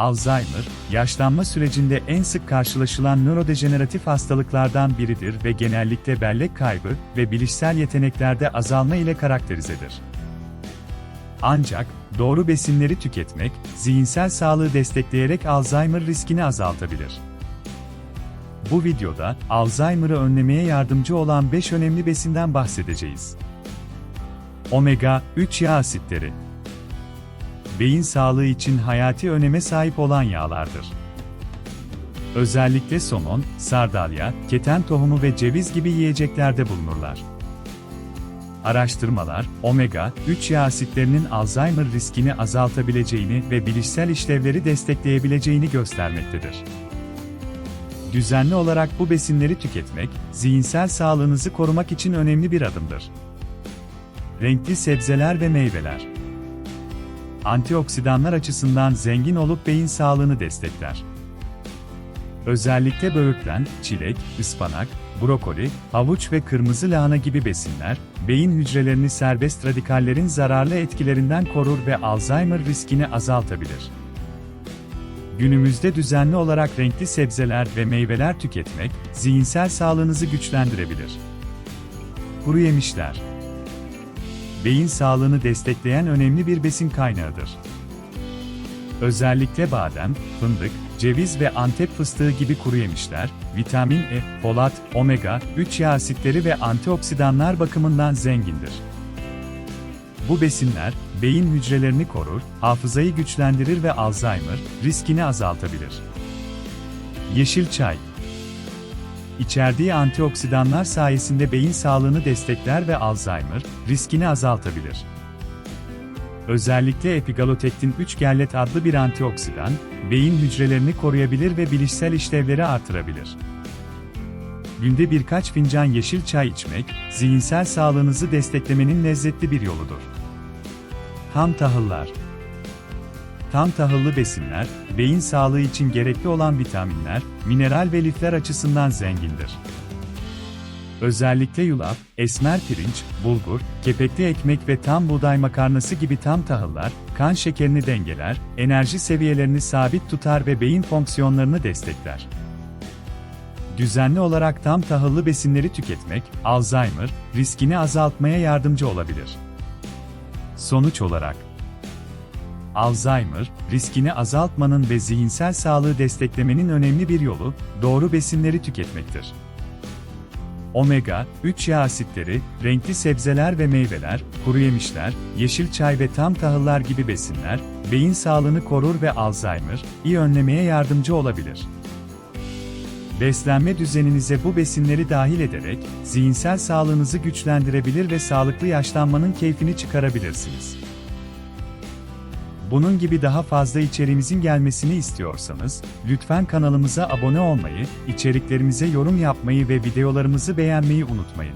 Alzheimer, yaşlanma sürecinde en sık karşılaşılan nörodejeneratif hastalıklardan biridir ve genellikle bellek kaybı ve bilişsel yeteneklerde azalma ile karakterizedir. Ancak, doğru besinleri tüketmek, zihinsel sağlığı destekleyerek Alzheimer riskini azaltabilir. Bu videoda, Alzheimer'ı önlemeye yardımcı olan 5 önemli besinden bahsedeceğiz. Omega 3 yağ asitleri beyin sağlığı için hayati öneme sahip olan yağlardır. Özellikle somon, sardalya, keten tohumu ve ceviz gibi yiyeceklerde bulunurlar. Araştırmalar, omega-3 yağ asitlerinin Alzheimer riskini azaltabileceğini ve bilişsel işlevleri destekleyebileceğini göstermektedir. Düzenli olarak bu besinleri tüketmek, zihinsel sağlığınızı korumak için önemli bir adımdır. Renkli sebzeler ve meyveler antioksidanlar açısından zengin olup beyin sağlığını destekler. Özellikle böğürtlen, çilek, ıspanak, brokoli, havuç ve kırmızı lahana gibi besinler, beyin hücrelerini serbest radikallerin zararlı etkilerinden korur ve Alzheimer riskini azaltabilir. Günümüzde düzenli olarak renkli sebzeler ve meyveler tüketmek, zihinsel sağlığınızı güçlendirebilir. Kuru yemişler beyin sağlığını destekleyen önemli bir besin kaynağıdır. Özellikle badem, fındık, ceviz ve antep fıstığı gibi kuru yemişler, vitamin E, folat, omega, 3 yağ asitleri ve antioksidanlar bakımından zengindir. Bu besinler, beyin hücrelerini korur, hafızayı güçlendirir ve Alzheimer riskini azaltabilir. Yeşil çay İçerdiği antioksidanlar sayesinde beyin sağlığını destekler ve Alzheimer riskini azaltabilir. Özellikle epigalotektin 3 gerlet adlı bir antioksidan, beyin hücrelerini koruyabilir ve bilişsel işlevleri artırabilir. Günde birkaç fincan yeşil çay içmek, zihinsel sağlığınızı desteklemenin lezzetli bir yoludur. Tam tahıllar Tam tahıllı besinler, beyin sağlığı için gerekli olan vitaminler, mineral ve lifler açısından zengindir. Özellikle yulaf, esmer pirinç, bulgur, kepekli ekmek ve tam buğday makarnası gibi tam tahıllar, kan şekerini dengeler, enerji seviyelerini sabit tutar ve beyin fonksiyonlarını destekler. Düzenli olarak tam tahıllı besinleri tüketmek, Alzheimer riskini azaltmaya yardımcı olabilir. Sonuç olarak, Alzheimer, riskini azaltmanın ve zihinsel sağlığı desteklemenin önemli bir yolu, doğru besinleri tüketmektir. Omega, 3 yağ asitleri, renkli sebzeler ve meyveler, kuru yemişler, yeşil çay ve tam tahıllar gibi besinler, beyin sağlığını korur ve Alzheimer, iyi önlemeye yardımcı olabilir. Beslenme düzeninize bu besinleri dahil ederek, zihinsel sağlığınızı güçlendirebilir ve sağlıklı yaşlanmanın keyfini çıkarabilirsiniz. Bunun gibi daha fazla içeriğimizin gelmesini istiyorsanız, lütfen kanalımıza abone olmayı, içeriklerimize yorum yapmayı ve videolarımızı beğenmeyi unutmayın.